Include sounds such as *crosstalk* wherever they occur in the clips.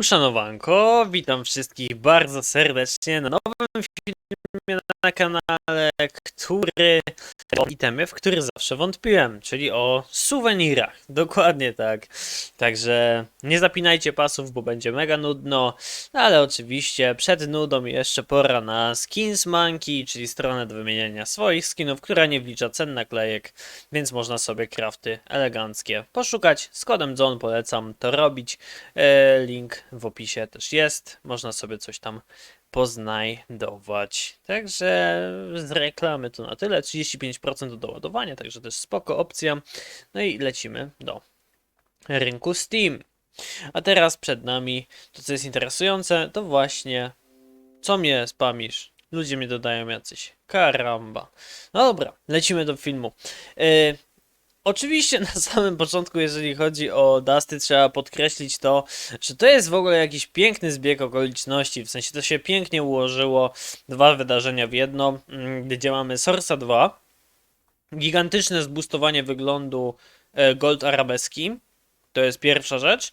Uszanowanko, witam wszystkich bardzo serdecznie na nowym filmie na kanale, który o itemy, w który zawsze wątpiłem, czyli o suwenirach. Dokładnie tak. Także nie zapinajcie pasów, bo będzie mega nudno, no ale oczywiście przed nudą jeszcze pora na Skins Monkey, czyli stronę do wymieniania swoich skinów, która nie wlicza cen naklejek, więc można sobie crafty eleganckie poszukać. Z kodem John polecam to robić. E, link w opisie też jest. Można sobie coś tam poznajdować. Także z reklamy to na tyle. 35% do doładowania, także też spoko opcja. No i lecimy do rynku Steam. A teraz przed nami to, co jest interesujące, to właśnie co mnie spamisz? Ludzie mnie dodają jacyś. Karamba. No dobra, lecimy do filmu. Yy, Oczywiście na *laughs* samym początku, jeżeli chodzi o Dusty, trzeba podkreślić to, że to jest w ogóle jakiś piękny zbieg okoliczności, w sensie to się pięknie ułożyło, dwa wydarzenia w jedno, mm, gdzie mamy Sorsa 2, gigantyczne zboostowanie wyglądu e, Gold Arabeski, to jest pierwsza rzecz,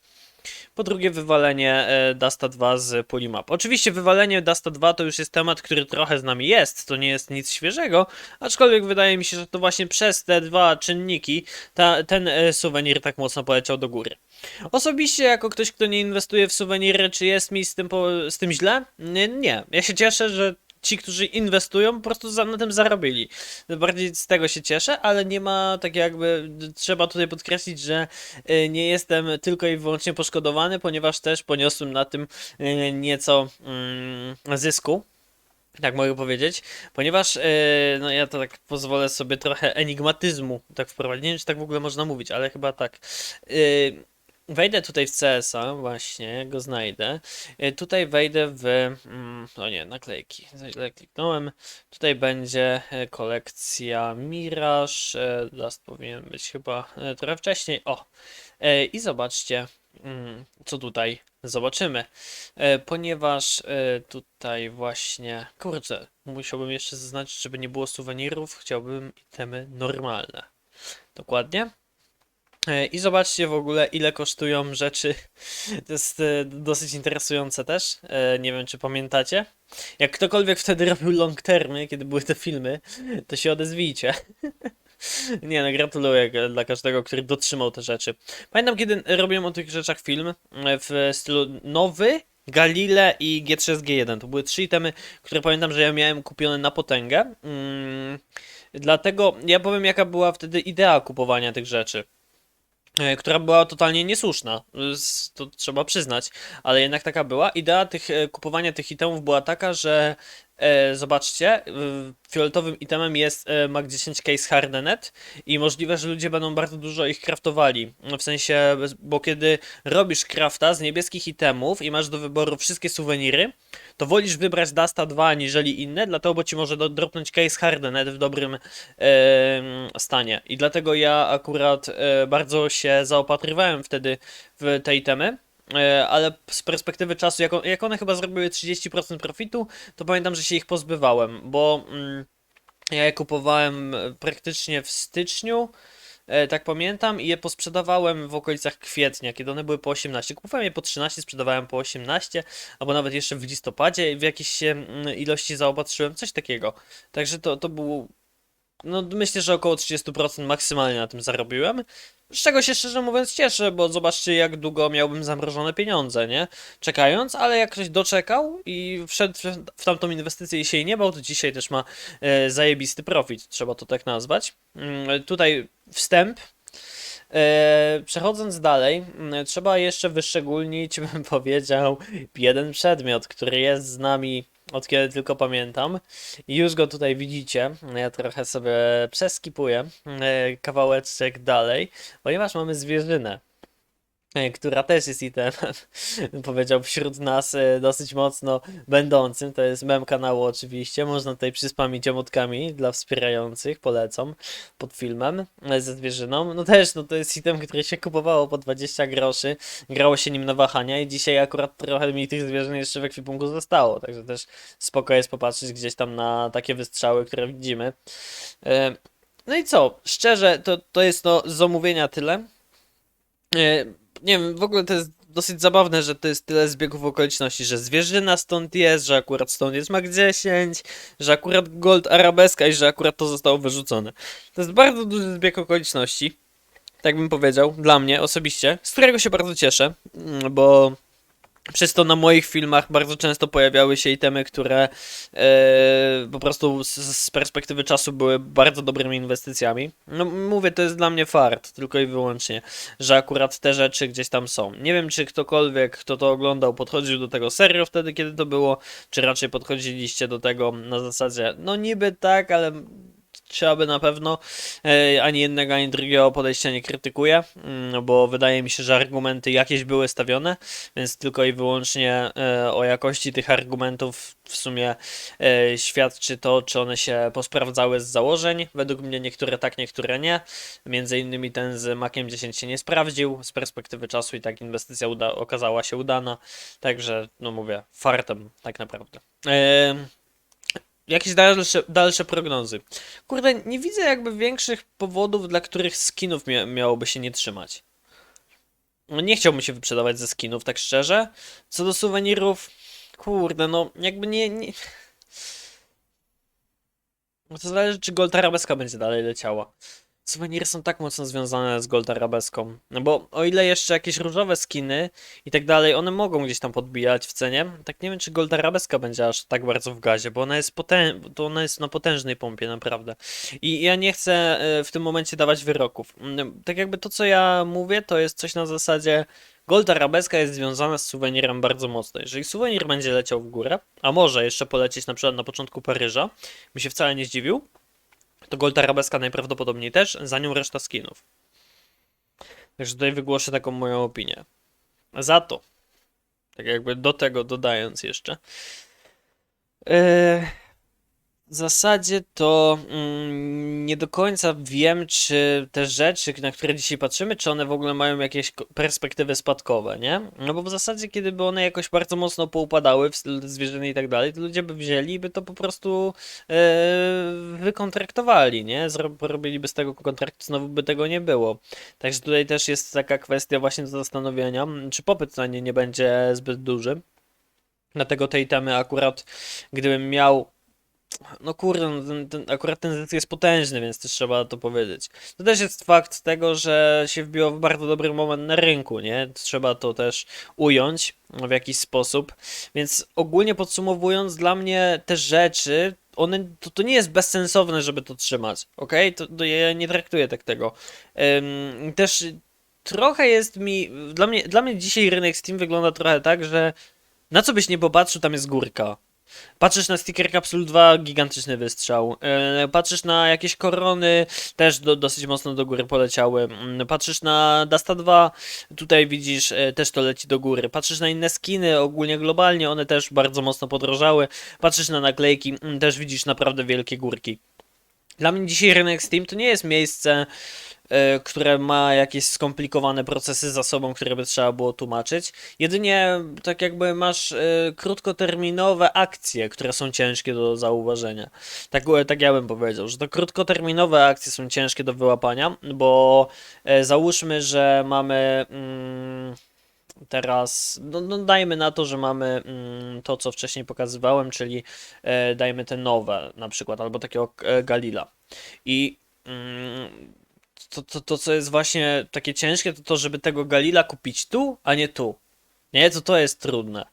po drugie wywalenie e, Dasta 2 z Polimap. Oczywiście wywalenie Dasta 2 to już jest temat, który trochę z nami jest, to nie jest nic świeżego, aczkolwiek wydaje mi się, że to właśnie przez te dwa czynniki ta, ten e, suwenir tak mocno poleciał do góry. Osobiście, jako ktoś, kto nie inwestuje w suweniry, czy jest mi z tym, po, z tym źle? Nie, nie. Ja się cieszę, że ci, którzy inwestują, po prostu za, na tym zarobili. Bardziej z tego się cieszę, ale nie ma tak jakby, trzeba tutaj podkreślić, że y, nie jestem tylko i wyłącznie poszkodowany, ponieważ też poniosłem na tym y, nieco mm, zysku. Tak mogę powiedzieć, ponieważ yy, no ja to tak pozwolę sobie trochę enigmatyzmu tak wprowadzić. Nie wiem, czy tak w ogóle można mówić, ale chyba tak. Yy, Wejdę tutaj w CS-a, właśnie, go znajdę. E, Tutaj wejdę w. No nie, naklejki. Źle kliknąłem. Tutaj będzie e, kolekcja Mirage. e, Last powinien być chyba trochę wcześniej. O! I zobaczcie, mm, co tutaj zobaczymy. Ponieważ tutaj właśnie. Kurczę, musiałbym jeszcze zaznaczyć, żeby nie było suwenirów. Chciałbym itemy normalne. Dokładnie. E, I zobaczcie w ogóle, ile kosztują rzeczy. *laughs* To jest e, dosyć interesujące też. E, Nie wiem, czy pamiętacie. Jak ktokolwiek wtedy robił long termy, kiedy były te filmy, to się odezwijcie. *laughs* Nie no, gratuluję dla każdego, który dotrzymał te rzeczy. Pamiętam, kiedy robiłem o tych rzeczach film w stylu nowy, Galile i G3SG1. To były trzy itemy, które pamiętam, że ja miałem kupione na potęgę. Mm, dlatego ja powiem, jaka była wtedy idea kupowania tych rzeczy która była totalnie niesłuszna, to trzeba przyznać, ale jednak taka była. Idea tych, e, kupowania tych itemów była taka, że e, zobaczcie, w- fioletowym itemem jest e, Mag 10 Case Hardened i możliwe, że ludzie będą bardzo dużo ich craftowali. W sensie, bo kiedy robisz crafta z niebieskich itemów i masz do wyboru wszystkie suweniry, to wolisz wybrać Dasta 2 aniżeli inne, dlatego, bo ci może do- dropnąć Case Hardened w dobrym em, stanie. I dlatego ja akurat e, bardzo się zaopatrywałem wtedy w te itemy. E, Ale z perspektywy czasu, jak, on, jak one chyba zrobiły 30% profitu, to pamiętam, że się ich pozbywałem, bo mm, ja je kupowałem e, praktycznie w styczniu, e, tak pamiętam, i je posprzedawałem w okolicach kwietnia, kiedy one były po 18. Kupowałem je po 13, sprzedawałem po 18, albo nawet jeszcze w listopadzie w jakiejś się mm, ilości zaopatrzyłem, coś takiego. Także to, to był no myślę, że około 30% maksymalnie na tym zarobiłem. Z czego się szczerze mówiąc cieszę, bo zobaczcie jak długo miałbym zamrożone pieniądze, nie? Czekając, ale jak ktoś doczekał i wszedł w- tamtą inwestycję i się jej nie bał, to dzisiaj też ma e, zajebisty profit, trzeba to tak nazwać. Mm, tutaj wstęp. E, przechodząc dalej, mm, trzeba jeszcze wyszczególnić, *laughs* bym powiedział, jeden przedmiot, który jest z nami od kiedy tylko pamiętam. I już go tutaj widzicie. Ja trochę sobie przeskipuję e, kawałeczek dalej, ponieważ mamy zwierzynę. E, Która też jest itemem, *laughs* powiedział wśród nas e, dosyć mocno będącym. To jest mem kanału oczywiście. Można tutaj przyspamić emotkami dla wspierających, polecam pod filmem e, ze zwierzyną. No też, no to jest item, który się kupowało po 20 groszy, grało się nim na wahania i dzisiaj akurat trochę mi tych zwierzyn jeszcze w ekwipunku zostało, także też spoko jest popatrzeć gdzieś tam na takie wystrzały, które widzimy. No i co, szczerze, to, to jest no z omówienia tyle. Nie wiem, w ogóle to jest dosyć zabawne, że to jest tyle zbiegów okoliczności, że zwierzyna stąd jest, że akurat stąd jest Mach 10, że akurat Gold Arabeska i że akurat to zostało wyrzucone. To jest bardzo duży zbieg okoliczności, tak bym powiedział, dla mnie osobiście, z którego się bardzo cieszę, mm, bo przez to na moich filmach bardzo często pojawiały się itemy, które e, po prostu z, z perspektywy czasu były bardzo dobrymi inwestycjami. No mówię, to jest dla mnie fart, tylko i wyłącznie, że akurat te rzeczy gdzieś tam są. Nie wiem, czy ktokolwiek, kto to oglądał, podchodził do tego serio wtedy, kiedy to było, czy raczej podchodziliście do tego na zasadzie, no niby tak, ale trzeba by na pewno e, ani jednego, ani drugiego podejścia nie krytykuję, mm, bo wydaje mi się, że argumenty jakieś były stawione, więc tylko i wyłącznie e, o jakości tych argumentów w sumie e, świadczy to, czy one się posprawdzały z założeń. Według mnie niektóre tak, niektóre nie. Między innymi ten z Maciem 10 się nie sprawdził. Z perspektywy czasu i tak inwestycja uda okazała się udana. Także, no mówię, fartem tak naprawdę. E, Jakieś dalsze, dalsze prognozy. Kurde, nie widzę jakby większych powodów, dla których skinów mia miałoby się nie trzymać. No nie chciałbym się wyprzedawać ze skinów, tak szczerze. Co do suwenirów, kurde, no jakby nie... nie... No to zależy, czy Gold Arabeska będzie dalej leciała. Suweniry są tak mocno związane z Gold Arabeską. No bo o ile jeszcze jakieś różowe skiny i tak dalej, one mogą gdzieś tam podbijać w cenie, tak nie wiem, czy Gold Arabeska będzie aż tak bardzo w gazie, bo ona jest, potę to ona jest na potężnej pompie, naprawdę. I ja nie chcę e, w tym momencie dawać wyroków. Mm, Tak jakby to, co ja mówię, to jest coś na zasadzie Gold Arabeska jest związana z suwenirem bardzo mocno. Jeżeli suwenir będzie leciał w górę, a może jeszcze polecieć na przykład na początku Paryża, mi się wcale nie zdziwił, to Gold Arabeska najprawdopodobniej też, za nią reszta skinów. Także tutaj wygłoszę taką moją opinię. Za to, tak jakby do tego dodając jeszcze, yy, w zasadzie to mm, nie do końca wiem, czy te rzeczy, na które dzisiaj patrzymy, czy one w ogóle mają jakieś perspektywy spadkowe, nie? No bo w zasadzie, kiedy by one jakoś bardzo mocno poupadały w stylu zwierzyny i tak dalej, to ludzie by wzięli i by to po prostu e, wykontraktowali, nie? Zro porobiliby z tego kontrakt, znowu by tego nie było. Także tutaj też jest taka kwestia właśnie do zastanowienia, czy popyt na nie nie będzie zbyt duży. Dlatego te itemy akurat, gdybym miał no kurde, no ten, ten, akurat ten zysk jest potężny, więc też trzeba to powiedzieć. To też jest fakt tego, że się wbiło w bardzo dobry moment na rynku, nie? Trzeba to też ująć w jakiś sposób. Więc ogólnie podsumowując, dla mnie te rzeczy, one, to, to nie jest bezsensowne, żeby to trzymać, ok? To, to ja nie traktuję tak tego. Ym, też trochę jest mi, dla mnie, dla mnie dzisiaj rynek Steam wygląda trochę tak, że na co byś nie popatrzył, tam jest górka. Patrzysz na Sticker Capsule 2, gigantyczny wystrzał. E, Patrzysz na jakieś korony, też do, dosyć mocno do góry poleciały. Mm, Patrzysz na Dasta 2, tutaj widzisz, e, też to leci do góry. Patrzysz na inne skiny, ogólnie globalnie, one też bardzo mocno podrożały. Patrzysz na naklejki, mm, też widzisz naprawdę wielkie górki. Dla mnie dzisiaj rynek Steam to nie jest miejsce, które ma jakieś skomplikowane procesy za sobą, które by trzeba było tłumaczyć. Jedynie tak jakby masz e, krótkoterminowe akcje, które są ciężkie do zauważenia. Tak, e, tak ja bym powiedział, że to krótkoterminowe akcje są ciężkie do wyłapania, bo e, załóżmy, że mamy. Mm, Teraz, no, no dajmy na to, że mamy mm, to, co wcześniej pokazywałem, czyli e, dajmy te nowe na przykład, albo takiego e, Galila. I mm, to, to, to, co jest właśnie takie ciężkie, to to, żeby tego Galila kupić tu, a nie tu. Nie, to to jest trudne.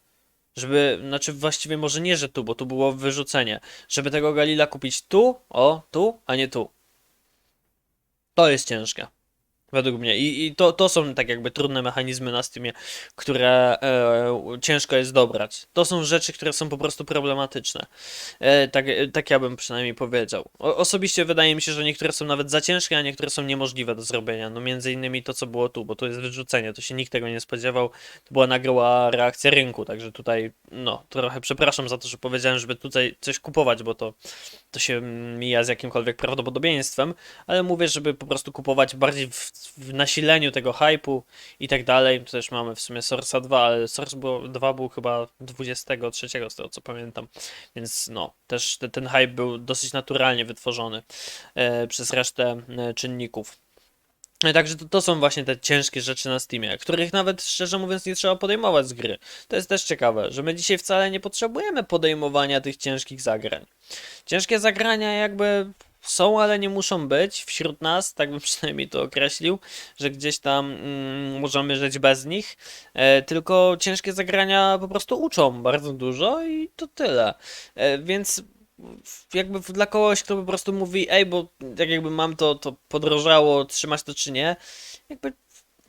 Żeby, znaczy właściwie może nie, że tu, bo tu było wyrzucenie. Żeby tego Galila kupić tu, o, tu, a nie tu. To jest ciężkie. Według mnie. I, i to, to są tak jakby trudne mechanizmy na Steamie, które e, ciężko jest dobrać. To są rzeczy, które są po prostu problematyczne. E, tak, tak ja bym przynajmniej powiedział. O, osobiście wydaje mi się, że niektóre są nawet za ciężkie, a niektóre są niemożliwe do zrobienia. No między innymi to, co było tu, bo to jest wyrzucenie. To się nikt tego nie spodziewał. To była nagła reakcja rynku, także tutaj, no, trochę przepraszam za to, że powiedziałem, żeby tutaj coś kupować, bo to, to się mija z jakimkolwiek prawdopodobieństwem, ale mówię, żeby po prostu kupować bardziej w, w nasileniu tego hypu i tak dalej. Tu też mamy w sumie Source'a 2, ale Source było, 2 był chyba 23 z tego co pamiętam, więc no, też te, ten hype był dosyć naturalnie wytworzony e, przez resztę e, czynników. I Także to, to są właśnie te ciężkie rzeczy na Steamie, których nawet szczerze mówiąc nie trzeba podejmować z gry. To jest też ciekawe, że my dzisiaj wcale nie potrzebujemy podejmowania tych ciężkich zagrań. Ciężkie zagrania jakby są, ale nie muszą być wśród nas, tak bym *laughs* przynajmniej to określił, że gdzieś tam mm, możemy żyć bez nich. E, tylko ciężkie zagrania po prostu uczą bardzo dużo i to tyle. E, więc jakby dla kogoś, kto po prostu mówi, ej, bo tak jakby mam to, to podrożało, trzymać to czy nie, jakby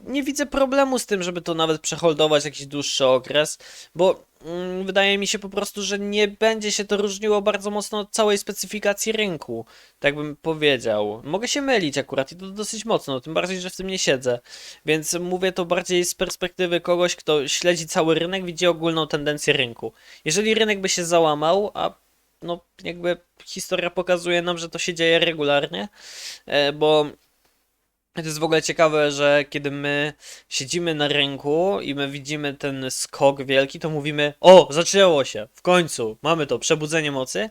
nie widzę problemu z tym, żeby to nawet przeholdować jakiś dłuższy okres, bo mm, wydaje mi się po prostu, że nie będzie się to różniło bardzo mocno od całej specyfikacji rynku, tak bym powiedział. Mogę się mylić akurat i to dosyć mocno, tym bardziej, że w tym nie siedzę, więc mówię to bardziej z perspektywy kogoś, kto śledzi cały rynek, widzi ogólną tendencję rynku. Jeżeli rynek by się załamał, a no jakby historia pokazuje nam, że to się dzieje regularnie, e, bo to jest w ogóle ciekawe, że kiedy my siedzimy na rynku i my widzimy ten skok wielki, to mówimy: O, zaczęło się, w końcu, mamy to, przebudzenie mocy.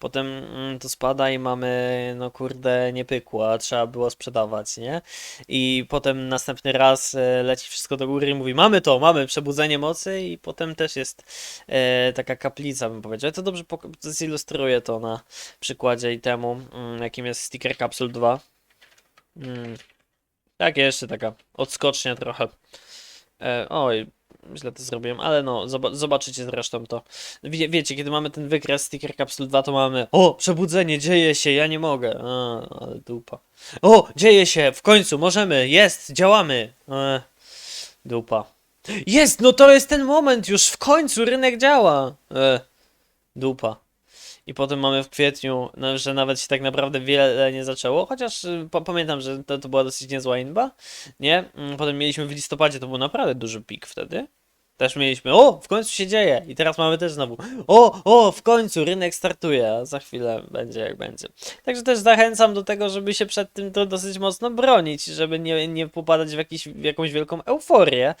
Potem mm, to spada i mamy, no kurde, nie pykło, a trzeba było sprzedawać, nie? I potem następny raz e, leci wszystko do góry i mówi: Mamy to, mamy przebudzenie mocy, i potem też jest e, taka kaplica, bym powiedział. To dobrze zilustruję to na przykładzie itemu, mm, jakim jest Sticker Capsule 2. Mm. Tak, jeszcze taka odskocznia trochę. E, oj, źle to zrobiłem, ale no, zoba- zobaczycie zresztą to. Wie, wiecie, kiedy mamy ten wykres Sticker Capsule 2, to mamy O, przebudzenie, dzieje się, ja nie mogę. A, ale dupa. O, dzieje się, w końcu, możemy, jest, działamy. E, dupa. Jest, no to jest ten moment już, w końcu rynek działa. E, dupa. I potem mamy w kwietniu, no, że nawet się tak naprawdę wiele nie zaczęło, chociaż y, pa- pamiętam, że to, to była dosyć niezła inba, nie? Mm, Potem mieliśmy w listopadzie, to był naprawdę duży pik wtedy. Też mieliśmy, o, w końcu się dzieje. I teraz mamy też znowu, o, o, w końcu rynek startuje, a za chwilę będzie jak będzie. Także też zachęcam do tego, żeby się przed tym to dosyć mocno bronić, żeby nie, nie popadać w, jakiś, w jakąś wielką euforię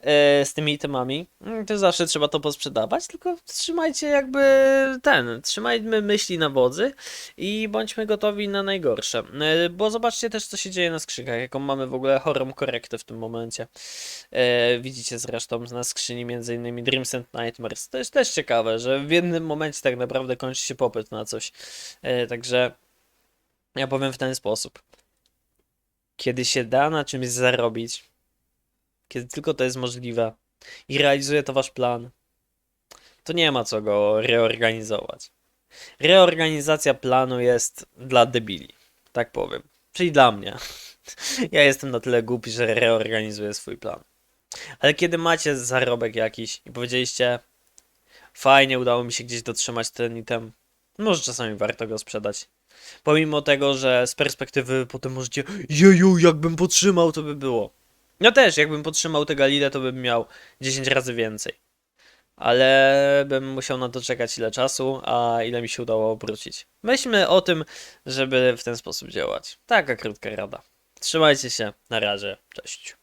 e, z tymi itemami. Mm, To zawsze trzeba to posprzedawać, tylko trzymajcie jakby ten, trzymajmy myśli na wodzy i bądźmy gotowi na najgorsze. E, Bo zobaczcie też, co się dzieje na skrzynkach, jaką mamy w ogóle chorą korektę w tym momencie. E, widzicie zresztą na skrzyni między innymi Dreams and Nightmares. To jest też ciekawe, że w jednym momencie tak naprawdę kończy się popyt na coś. E, także ja powiem w ten sposób. Kiedy się da na czymś zarobić, kiedy tylko to jest możliwe i realizuje to wasz plan, to nie ma co go reorganizować. Reorganizacja planu jest dla debili, tak powiem. Czyli dla mnie. *laughs* Ja jestem na tyle głupi, że reorganizuję swój plan. Ale kiedy macie zarobek jakiś i powiedzieliście, fajnie, udało mi się gdzieś dotrzymać ten item, może czasami warto go sprzedać. Pomimo tego, że z perspektywy potem możecie, jeju, jakbym podtrzymał, to by było. No też, jakbym podtrzymał tę Galidę, to bym miał 10 razy więcej. Ale bym musiał na to czekać ile czasu, a ile mi się udało obrócić. Myślmy o tym, żeby w ten sposób działać. Taka krótka rada. Trzymajcie się, na razie, cześć.